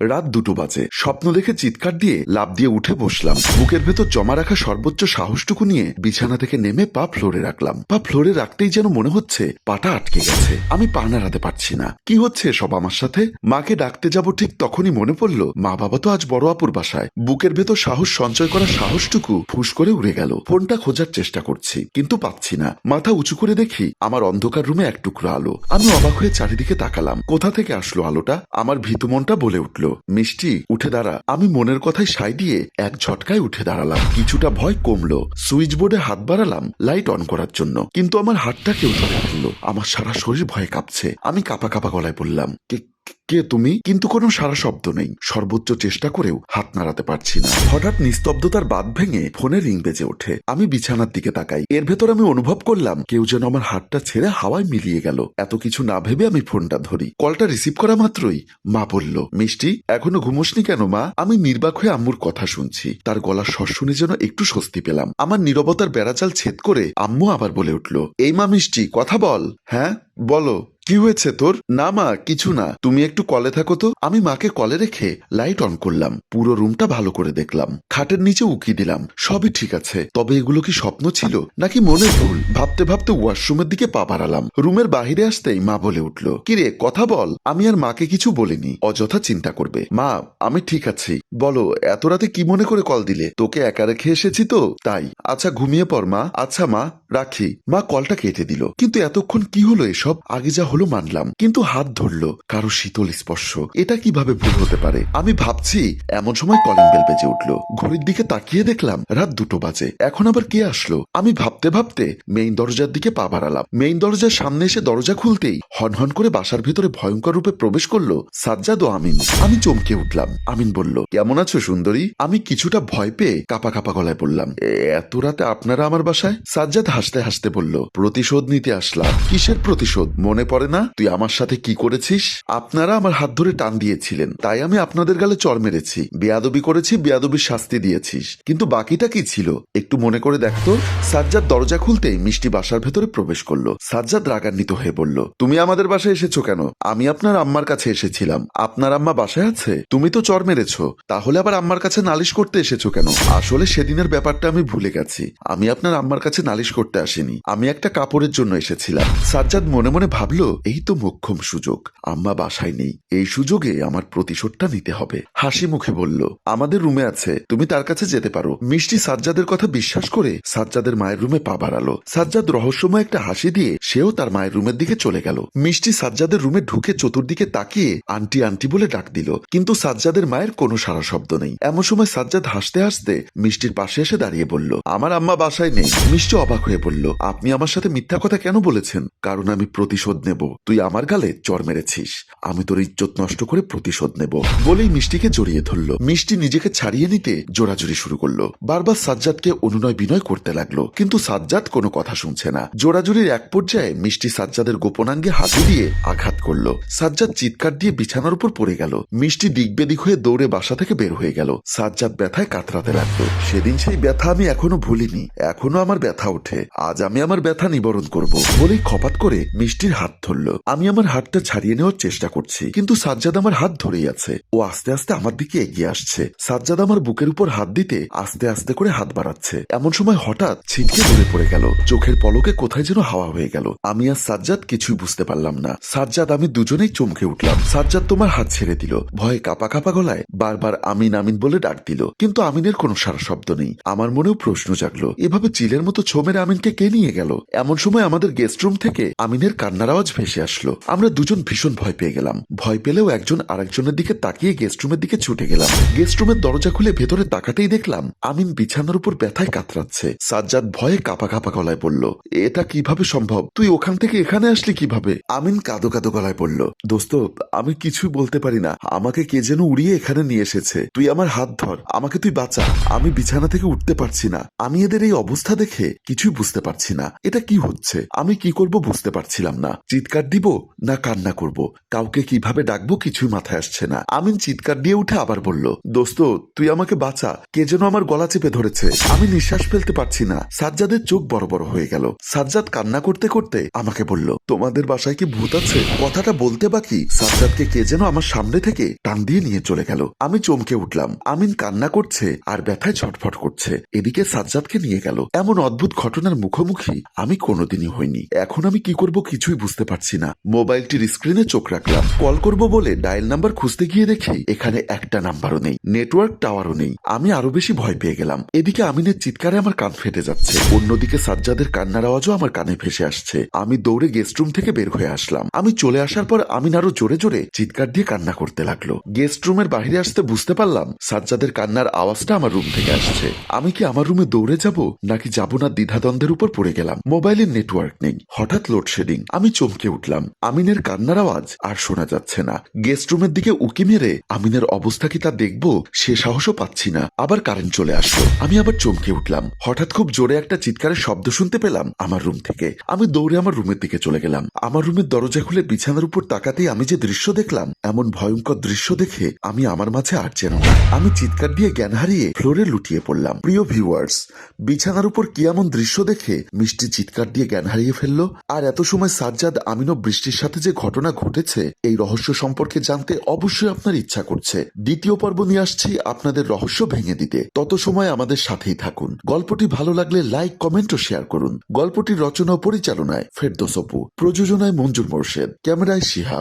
রাত দুটো বাজে। স্বপ্ন দেখে চিৎকার দিয়ে লাভ দিয়ে উঠে বসলাম। বুকের ভেতর জমা রাখা সর্বোচ্চ সাহসটুকু নিয়ে বিছানা থেকে নেমে পা ফ্লোরে রাখলাম। পা ফ্লোরে রাখতেই যেন মনে হচ্ছে পাটা আটকে গেছে। আমি পা নাড়াতে পারছি না। কি হচ্ছে সব আমার সাথে? মাকে ডাকতে যাব ঠিক তখনই মনে পড়ল, মা বাবা তো আজ বড় আপুর বাসায়। বুকের ভেতর সাহস, সঞ্চয় করা সাহসটুকু ফুস করে উড়ে গেল। ফোনটা খোঁজার চেষ্টা করছি, কিন্তু পাচ্ছি না। মাথা উঁচু করে দেখি আমার অন্ধকার রুমে এক টুকরো আলো। আমি অবাক হয়ে চারিদিকে তাকালাম। কোথা থেকে আসলো আলোটা? আমার ভীতু মনটা বলে উঠল। মিষ্টি, উঠে দাঁড়া। আমি মনের কথায় সাই দিয়ে এক ঝটকায় উঠে দাঁড়ালাম। কিছুটা ভয় কমলো। সুইচ বোর্ডে হাত বাড়ালাম লাইট অন করার জন্য। কিন্তু আমার হাতটা কেউ ধরে ফেলল। আমার সারা শরীর ভয়ে কাঁপছে। আমি কাঁপা কাঁপা গলায় বললাম কে তুমি? কিন্তু কোনো সারা শব্দ নেই। সর্বোচ্চ চেষ্টা করেও হাত নাড়াতে পারছি না। হঠাৎ নিস্তব্ধতার বাদ ভেঙে ফোনে রিং বেজে ওঠে। আমি বিছানার দিকে তাকাই। এর ভেতর আমি অনুভব করলাম, কেউ যেন আমার হাতটা ছেড়ে হাওয়ায় মিলিয়ে গেল। এত কিছু না ভেবে আমি ফোনটা ধরি। কলটা রিসিভ করা মাত্রই মা বলল, মিষ্টি, এখনও ঘুমোসনি কেন মা? আমি নির্বাক হয়ে আম্মুর কথা শুনছি। তার গলার স্বর যেন একটু স্বস্তি পেলাম। আমার নীরবতার বেড়াচাল ছেদ করে আম্মু আবার বলে উঠল, এই মা মিষ্টি, কথা বল। হ্যাঁ বলো। কি হয়েছে তোর? না মা, কিছু না। তুমি একটু কলে থাকো তো। আমি মাকে কলে রেখে লাইট অন করলাম। পুরো রুমটা ভালো করে দেখলাম। খাটের নিচে উকি দিলাম। সবই ঠিক আছে। তবে এগুলো কি স্বপ্ন ছিল? নাকি মনে ভুল? ভাবতে ভাবতে ওয়াশরুমের দিকে পা বাড়ালাম। রুমের বাহিরে আসতেই মা বলে উঠল, কিরে, কথা বল। আমি আর মাকে কিছু বলিনি। অযথা চিন্তা করবে। মা, আমি ঠিক আছি। বলো, এত রাতে কি মনে করে কল দিলে? তোকে একা রেখে এসেছি তো? তাই। আচ্ছা ঘুমিয়ে পর মা। আচ্ছা মা, রাখি। মা কলটা কেটে দিল। কিন্তু এতক্ষণ কি হলো এসব? আগে যা হলো মানলাম। কিন্তু হাত ধরলো। কারও শীতল স্পর্শ এটা কীভাবে ভুল হতে পারে? আমি ভাবছি এমন সময় কলিং বেল বেজে উঠল। ঘড়ির দিকে তাকিয়ে দেখলাম রাত দুটো বাজে। এখন আবার কে আসলো? আমি ভাবতে ভাবতে মেইন দরজার দিকে পা বাড়ালাম। মেইন দরজার সামনে এসে দরজা খুলতেই হনহন করে বাসার ভিতরে ভয়ঙ্কর রূপে প্রবেশ করল সাজ্জাদ ও আমিন। আমি চমকে উঠলাম। আমিন বলল কেমন আছো সুন্দরী? আমি কিছুটা ভয় পেয়ে কাপা কাপা গলায় বললাম "এ, এত রাতে আপনারা আমার বাসায়? সাজ্জাদ হাসতে হাসতে বলল প্রতিশোধ নিতে আসলাম। কিসের প্রতিশোধ? মনে পড়ে না? তুই আমার সাথে কি করেছিস? আপনারা আমার হাত ধরে টান দিয়েছিলেন, তাই আমি আপনাদের গালে চর মেরেছি। বেয়াদবি করেছি, বেয়াদবির শাস্তি দিয়েছিস। কিন্তু বাকিটা কি ছিল? একটু মনে করে দেখতো সাজ্জাদ দরজা খুলতেই মিষ্টি বাসার ভেতরে প্রবেশ করল। সাজ্জাদ রাগান্বিত হয়ে বলল, তুমি আমাদের বাসায় এসেছ কেন? আমি আপনার আম্মার কাছে এসেছিলাম। আপনার আম্মা বাসায় আছে? তুমি তো চর মেরেছো। তাহলে আবার আম্মার কাছে নালিশ করতে এসেছ কেন? আসলে সেদিনের ব্যাপারটা আমি ভুলে গেছি। আমি আপনার আম্মার কাছে নালিশ করতে আসিনি। আমি একটা কাপড়ের জন্য এসেছিলাম। সাজ্জাদ মনে মনে ভাবলো, এই তো মোক্ষম সুযোগ। আম্মা বাসায় নেই। এই সুযোগে আমার প্রতিশোধটা নিতে হবে। হাসি মুখে বলল, আমাদের রুমে আছে, তুমি তার কাছে যেতে পারো। মিষ্টি সাজ্জাদের কথা বিশ্বাস করে সাজ্জাদের মায়ের রুমে পা বাড়ালো। সাজ্জাদ রহস্যময় একটা হাসি দিয়ে সেও তার মায়ের রুমের দিকে চলে গেল। মিষ্টি সাজ্জাদের রুমে ঢুকে চতুর্দিকে তাকিয়ে আন্টি আন্টি বলে ডাক দিল, কিন্তু সাজ্জাদের মায়ের কোনো সারা শব্দ নেই। এমন সময় সাজ্জাদ হাসতে হাসতে মিষ্টির পাশে এসে দাঁড়িয়ে বলল, আমার আম্মা বাসায় নেই। মিষ্টি অবাক হয়ে বলল, আপনি আমার সাথে মিথ্যা কথা কেন বলেছেন? কারণ আমি প্রতিশোধ নেব। তুই আমার গালে চর মেরেছিস। আমি তোর ইজ্জত নষ্ট করে প্রতিশোধ নেব। বলেই মিষ্টিকে জড়িয়ে ধরল। মিষ্টি নিজেকে ছাড়িয়ে নিতে জোরাজুরি শুরু করল। বারবার সাজ্জাদকে অনুনয় বিনয় করতে লাগল। কিন্তু সাজ্জাদ কোনো কথা শুনছে না। জোরাজুরির এক পর্যায়ে মিষ্টি সাজ্জাদের গোপনাঙ্গে হাতে দিয়ে আঘাত করল। সাজ্জাদ চিৎকার দিয়ে বিছানার উপর পড়ে গেল। মিষ্টি দিকবেদিক হয়ে দৌড়ে বাসা থেকে বের হয়ে গেল। সাজ্জাদ ব্যথায় কাতরাতে লাগল। সেদিন সেই ব্যথা আমি এখনও ভুলিনি। এখনও আমার ব্যথা ওঠে। আজ আমি আমার ব্যথা নিবারণ করব বলেই খপাত করে মিষ্টির হাত ধরলো। আমি আমার হাতটা ছাড়িয়ে নেওয়ার চেষ্টা করছি। কিন্তু সাজ্জাদ আমার হাত ধরেই আছে। ও আস্তে আস্তে আমার দিকে এগিয়ে আসছে। সাজ্জাদ আমার বুকের উপর হাত দিতে আস্তে আস্তে করে হাত বাড়াচ্ছে। এমন সময় হঠাৎ ছিটকে দূরে পড়ে গেল। চোখের পলকে কোথায় যেন হাওয়া হয়ে গেল। আমি আর সাজ্জাদ কিছুই বুঝতে পারলাম না। সাজ্জাদ, আমি দুজনেই চমকে উঠলাম। সাজ্জাদ তোমার হাত ছেড়ে দিল। ভয়ে কাপা কাপা গলায় বারবার আমিন আমিন বলে ডাক দিল। কিন্তু আমিনের কোনো সারা শব্দ নেই। আমার মনেও প্রশ্ন জাগলো, এভাবে চিলের মতো ছোমের আমিনকে কে নিয়ে গেল? এমন সময় আমাদের গেস্ট রুম থেকে আমিনের কান্নার আওয়াজ ভেসে আসলো। আমরা দুজন ভীষণ ভয় পেয়ে গেলাম। ভয় পেলেও একজন আরেকজনের দিকে তাকিয়ে গেস্ট রুমের দিকে ছুটে গেলাম। গেস্ট রুমের দরজা খুলে ভেতরে তাকাতেই দেখলাম আমিন বিছানার উপর ব্যথায় কাতরাচ্ছে। সাজ্জাদ ভয়ে কাপা কাপা গলায় বলল, এটা কীভাবে সম্ভব? তুই ওখান থেকে এখানে আসলি কীভাবে? আমিন কাদো কাদো গলায় বলল, দোস্ত, আমি কিছুই বলতে পারি না। আমাকে কে যেন উড়িয়ে এখানে নিয়ে এসেছে। তুই আমার হাত ধর, আমাকে তুই বাঁচা। আমি বিছানা থেকে উঠতে পারছি না। আমি এদের এই অবস্থা দেখে কিছুই বুঝতে পারছি না। এটা কি হচ্ছে? আমি কি করব বুঝতে পারছিলাম না। চিৎকার দিব না কান্না করব। কাউকে কি কীভাবে ডাকবো কিছুই মাথায় আসছে না। আমিন চিৎকার দিয়ে উঠে আবার বলল, দোস্ত, তুই আমাকে বাঁচা। কে যেন আমার গলা চেপে ধরেছে। আমি নিঃশ্বাস ফেলতে পারছি না। সাজ্জাদের চোখ বড় বড় হয়ে গেল। সাজ্জাদ কান্না করতে করতে আমাকে বলল, তোমাদের বাসায় কি ভূত আছে? কথাটা বলতে বাকি। সাজ্জাদকে কে যেন আমার সামনে থেকে টান দিয়ে নিয়ে চলে গেল। আমি চমকে উঠলাম। আমিন কান্না করছে আর ব্যথায় ছটফট করছে। এদিকে সাজ্জাদকে নিয়ে গেল। এমন অদ্ভুত ঘটনার মুখোমুখি আমি কোনোদিনই হইনি। এখন আমি কি করব কিছুই বুঝতে পারছি না। মোবাইলটির স্ক্রিনে চোখ রাখলাম। কল করব বলে ডায়াল নাম্বার খুঁজতে গিয়ে দেখি এখানে একটা নাম্বারও নেই নেটওয়ার্ক টাওয়ারও নেই। আমি আরও বেশি ভয় পেয়ে গেলাম। এদিকে আমিনের চিৎকারে আমার কান ফেটে যাচ্ছে। অন্যদিকে সাজ্জাদের কান্নার আওয়াজও আমার কানে ভেসে আসছে। আমি দৌড়ে গেস্ট রুম থেকে বের হয়ে আসলাম। আমি চলে আসার পর আমিন আরও জোরে জোরে চিৎকার দিয়ে কান্না করতে লাগল। গেস্ট রুমের বাইরে আসতে বুঝতে পারলাম সাজ্জাদের কান্নার আওয়াজটা আমার রুম থেকে আসছে। আমি কি আমার রুমে দৌড়ে যাব, নাকি যাব না দ্বিধাদ্বন্দ্বের উপর পড়ে গেলাম? মোবাইলের নেটওয়ার্ক নেই। হঠাৎ লোডশেডিং আমি চমকে উঠলাম। আমিনের কান্নার আওয়াজ আর শোনা যাচ্ছে না। গেস্ট রুমের দিকে উকি মেরে আমিনের অবস্থা কি তা দেখব সে সাহসও পাচ্ছি না। আবার কারেন্ট চলে আসলো। আমি আবার চমকে উঠলাম। হঠাৎ খুব জোরে একটা চিৎকারের শব্দ শুনতে পেলাম আমার রুম থেকে। আমি দৌড়ে আমার রুমের দিকে চলে গেলাম। আমার রুমের দরজা খুলে বিছানার উপর তাকাতেই আমি যে দৃশ্য দেখলাম, এমন ভয়ঙ্কর দৃশ্য দেখে আমি আমার মাঝে আর যেন আমি চিৎকার দিয়ে জ্ঞান হারিয়ে ফ্লোরে লুটিয়ে পড়লাম। প্রিয় ভিউয়ার্স বিছানার উপর কি এমন দৃশ্য দেখে মিষ্টি চিৎকার দিয়ে জ্ঞান হারিয়ে ফেলল? আর এত সময় সাজ্জাদ আমিন বৃষ্টির সাথে যে ঘটনা ঘটেছে, এই রহস্য সম্পর্কে জানতে অবশ্যই আপনার ইচ্ছা করছে। দ্বিতীয় পর্ব নিয়ে আসছি আপনাদের রহস্য ভেঙে দিতে। তত সময় আমাদের সাথেই থাকুন। গল্পটি ভালো লাগলে লাইক, কমেন্ট ও শেয়ার করুন। গল্পটির রচনা ও পরিচালনায় ফেরদোস অপু। প্রযোজনায় মঞ্জুর মোর্শেদ। ক্যামেরায় শিহাব।